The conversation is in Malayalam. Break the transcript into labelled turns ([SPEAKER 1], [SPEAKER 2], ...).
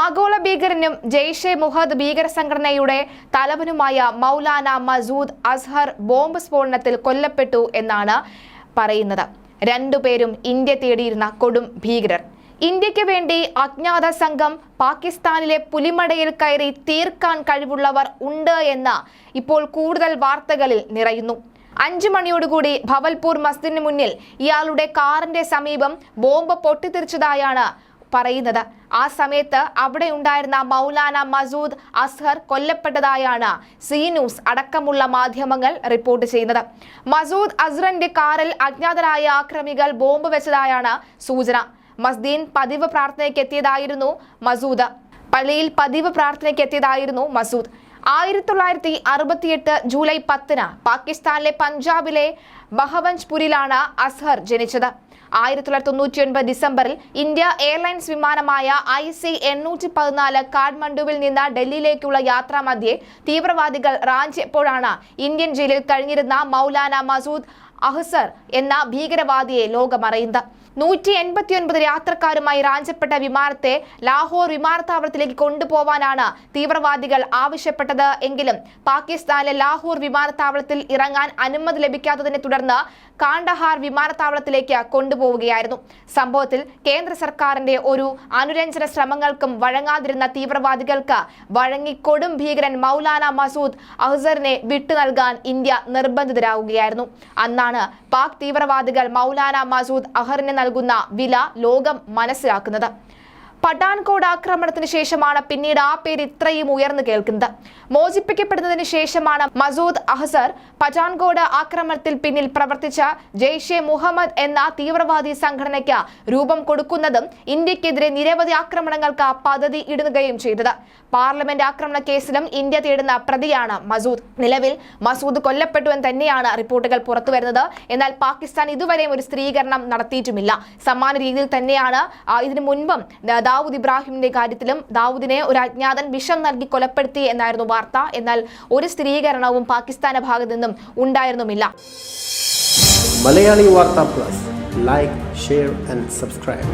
[SPEAKER 1] ആഗോള ഭീകരനും ജെയ്ഷെ മുഹദ് ഭീകര സംഘടനയുടെ തലവനുമായ മൗലാന മസൂദ് അസ്ഹർ ബോംബ് സ്ഫോടനത്തിൽ കൊല്ലപ്പെട്ടു എന്നാണ് പറയുന്നത്. രണ്ടുപേരും ഇന്ത്യ തേടിയിരുന്ന കൊടും ഭീകരർ. ഇന്ത്യയ്ക്ക് വേണ്ടി അജ്ഞാത സംഘം പാകിസ്ഥാനിലെ പുലിമടയിൽ കയറി തീർക്കാൻ കഴിവുള്ളവർ ഉണ്ട് എന്ന് ഇപ്പോൾ കൂടുതൽ വാർത്തകളിൽ നിറയുന്നു. അഞ്ചു മണിയോടുകൂടി ഭവൽപൂർ മസ്ജിദിന് മുന്നിൽ ഇയാളുടെ കാറിന്റെ സമീപം ബോംബ് പൊട്ടിത്തെറിച്ചതായാണ് പറയുന്നത്. ആ സമയത്ത് അവിടെ ഉണ്ടായിരുന്ന മൗലാന മസൂദ് അസ്ഹർ കൊല്ലപ്പെട്ടതായാണ് സി ന്യൂസ് അടക്കമുള്ള മാധ്യമങ്ങൾ റിപ്പോർട്ട് ചെയ്യുന്നത്. മസൂദ് അസ്ഹറിന്റെ കാറിൽ അജ്ഞാതരായ ആക്രമികൾ ബോംബ് വെച്ചതായാണ് സൂചന. മസ്ദീൻ പതിവ് പ്രാർത്ഥനയ്ക്ക് എത്തിയതായിരുന്നു മസൂദ്. പള്ളിയിൽ പതിവ് പ്രാർത്ഥനയ്ക്ക് എത്തിയതായിരുന്നു മസൂദ്. ആയിരത്തി തൊള്ളായിരത്തി അറുപത്തിയെട്ട് ജൂലൈ പത്തിന് പാകിസ്ഥാനിലെ പഞ്ചാബിലെ ബഹവഞ്ച്പുരിലാണ് അസ്ഹർ ജനിച്ചത്. ആയിരത്തി തൊള്ളായിരത്തി തൊണ്ണൂറ്റി ഒൻപത് ഡിസംബറിൽ ഇന്ത്യ എയർലൈൻസ് വിമാനമായ ഐ സി എണ്ണൂറ്റി പതിനാല് കാഠ്മണ്ഡുവിൽ നിന്ന് ഡൽഹിയിലേക്കുള്ള യാത്രാമധ്യേ തീവ്രവാദികൾ റാഞ്ചിയപ്പോഴാണ് ഇന്ത്യൻ ജയിലിൽ കഴിഞ്ഞിരുന്ന മൗലാന മസൂദ് അഹ്സർ എന്ന ഭീകരവാദിയെ ലോകമറിയുന്നത്. നൂറ്റി എൺപത്തിയൊൻപത് യാത്രക്കാരുമായി റാഞ്ചപ്പെട്ട വിമാനത്തെ ലാഹോർ വിമാനത്താവളത്തിലേക്ക് കൊണ്ടുപോവാനാണ് തീവ്രവാദികൾ ആവശ്യപ്പെട്ടത് എങ്കിലും പാകിസ്ഥാനിലെ ലാഹോർ വിമാനത്താവളത്തിൽ ഇറങ്ങാൻ അനുമതി ലഭിക്കാത്തതിനെ തുടർന്ന് കാണ്ടഹാർ വിമാനത്താവളത്തിലേക്ക് കൊണ്ടുപോവുകയായിരുന്നു. സംഭവത്തിൽ കേന്ദ്ര സർക്കാരിന്റെ ഒരു അനുരഞ്ജന ശ്രമങ്ങൾക്കും വഴങ്ങാതിരുന്ന തീവ്രവാദികൾക്ക് വഴങ്ങിക്കൊടും ഭീകരൻ മൗലാന മസൂദ് അഹ്സറിനെ വിട്ടു നൽകാൻ ഇന്ത്യ നിർബന്ധിതരാകുകയായിരുന്നു അന്നാണ് പാക് തീവ്രവാദികൾ മൗലാന മസൂദ് അഹറിന് നൽകുന്ന വില ലോകം മനസ്സിലാക്കുന്നത്. പഠാൻകോട് ആക്രമണത്തിന് ശേഷമാണ് പിന്നീട് ആ പേര് ഇത്രയും ഉയർന്നു കേൾക്കുന്നത്. മോചിപ്പിക്കപ്പെടുന്നതിന് ശേഷമാണ് മസൂദ് അഹസർ പഠാൻകോട് ആക്രമണത്തിൽ പിന്നിൽ പ്രവർത്തിച്ച ജെയ്ഷെ മുഹമ്മദ് എന്ന തീവ്രവാദി സംഘടനയ്ക്ക് രൂപം കൊടുക്കുന്നതും ഇന്ത്യക്കെതിരെ നിരവധി ആക്രമണങ്ങൾക്ക് പദ്ധതി ഇടുകയും ചെയ്തത്. പാർലമെന്റ് ആക്രമണ കേസിലും ഇന്ത്യ തേടുന്ന പ്രതിയാണ് മസൂദ്. നിലവിൽ മസൂദ് കൊല്ലപ്പെട്ടു എന്ന് തന്നെയാണ് റിപ്പോർട്ടുകൾ പുറത്തുവരുന്നത്. എന്നാൽ പാകിസ്ഥാൻ ഇതുവരെയും ഒരു സ്ഥിരീകരണം നടത്തിയിട്ടുമില്ല. സമാന രീതിയിൽ തന്നെയാണ് ഇതിനു മുൻപും ദാവൂദ് ഇബ്രാഹിമിന്റെ കാര്യത്തിലും ദാവൂദിനെ ഒരു അജ്ഞാതൻ വിഷം നൽകി കൊലപ്പെടുത്തി എന്നായിരുന്നു വാർത്ത. എന്നാൽ ഒരു സ്ഥിരീകരണവും പാകിസ്ഥാന ഭാഗത്തു നിന്നും ഉണ്ടായിരുന്നുമില്ല.
[SPEAKER 2] Malayali Vartha plus. Like share and subscribe